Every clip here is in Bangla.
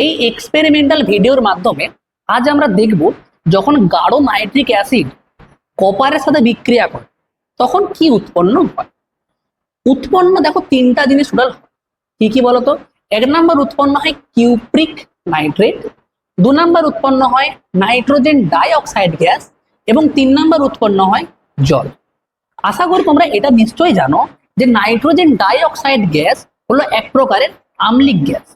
এই এক্সপেরিমেন্টাল ভিডিওর মাধ্যমে আজ আমরা দেখব যখন গাঢ় নাইট্রিক অ্যাসিড কপারের সাথে বিক্রিয়া করে, তখন কি উৎপন্ন হয়? উৎপন্ন দেখো তিনটা জিনিস টোটাল কি কি বলতো? এক নাম্বার উৎপন্ন হয় কিউপ্রিক নাইট্রেট দু নাম্বার উৎপন্ন হয় নাইট্রোজেন ডাইঅক্সাইড গ্যাস এবং তিন নাম্বার উৎপন্ন হয় জল। আশা করি তোমরা এটা নিশ্চয়ই জানো যে নাইট্রোজেন ডাইঅক্সাইড গ্যাস হলো এক প্রকারের আম্লিক গ্যাস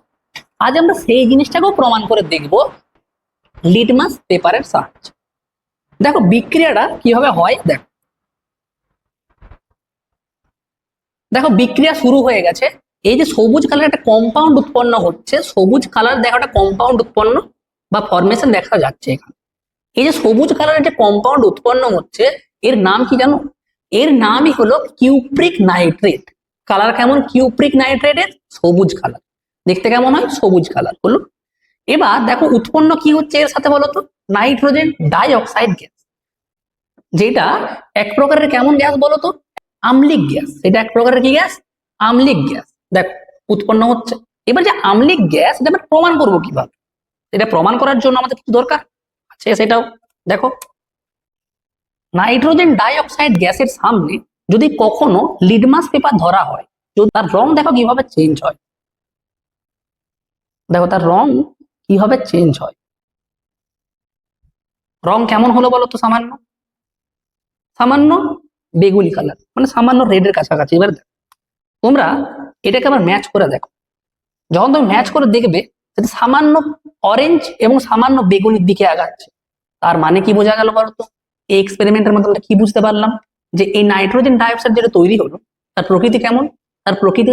আজ আমরা সেই জিনিসটাকেও প্রমাণ করে দেখব লিটমাস পেপারের সাহায্যে। দেখো, বিক্রিয়াটা কীভাবে হয়? দেখো। দেখো, বিক্রিয়া শুরু হয়ে গেছে। এই যে সবুজ কালার একটা কম্পাউন্ড উৎপন্ন হচ্ছে, সবুজ কালার দেখো একটা কম্পাউন্ড উৎপন্ন বা ফরমেশন দেখা যাচ্ছে এখানে। এই যে সবুজ কালারের যে কম্পাউন্ড উৎপন্ন হচ্ছে, এর নাম কি জানো? এর নামই হলো কিউপ্রিক নাইট্রেট কালার কেমন? কিউপ্রিক নাইট্রেটের সবুজ কালার। দেখতে কেমন হয়? সবুজ কালার হলো এবার দেখো উৎপন্ন কি হচ্ছে এর সাথে বলতো? নাইট্রোজেন ডাইঅক্সাইড গ্যাস যেটা এক প্রকারের কেমন গ্যাস বলতো? আম্লিক গ্যাস এটা এক প্রকারের কি গ্যাস আম্লিক গ্যাস দেখো উৎপন্ন হচ্ছে। এবার যে আম্লিক গ্যাস এটা আমরা প্রমাণ করব কীভাবে? এটা প্রমাণ করার জন্য আমাদের কিছু দরকার? আছে সেটাও, দেখো। নাইট্রোজেন ডাইঅক্সাইড গ্যাসের সামনে যদি কখনো লিডমাস পেপার ধরা হয়, যদি তার রং দেখো কীভাবে চেঞ্জ হয় দেখো তার রং কীভাবে চেঞ্জ হয়? রং কেমন হলো বলো তো সামান্য? সামান্য বেগুনি কালার মানে সামান্য রেডের কাছাকাছি। এবার দেখো, তোমরা এটাকে আবার ম্যাচ করে দেখো। যখন তুমি ম্যাচ করে দেখবে, সেটা সামান্য অরেঞ্জ এবং সামান্য বেগুনির দিকে আগাচ্ছে। তার মানে কি বোঝা গেল বলো তো? এই এক্সপেরিমেন্টের মধ্যে আমরা কি বুঝতে পারলাম? যে এই নাইট্রোজেন ডাইঅক্সাইড যেটা তৈরি হলো, তার প্রকৃতি কেমন? তার প্রকৃতি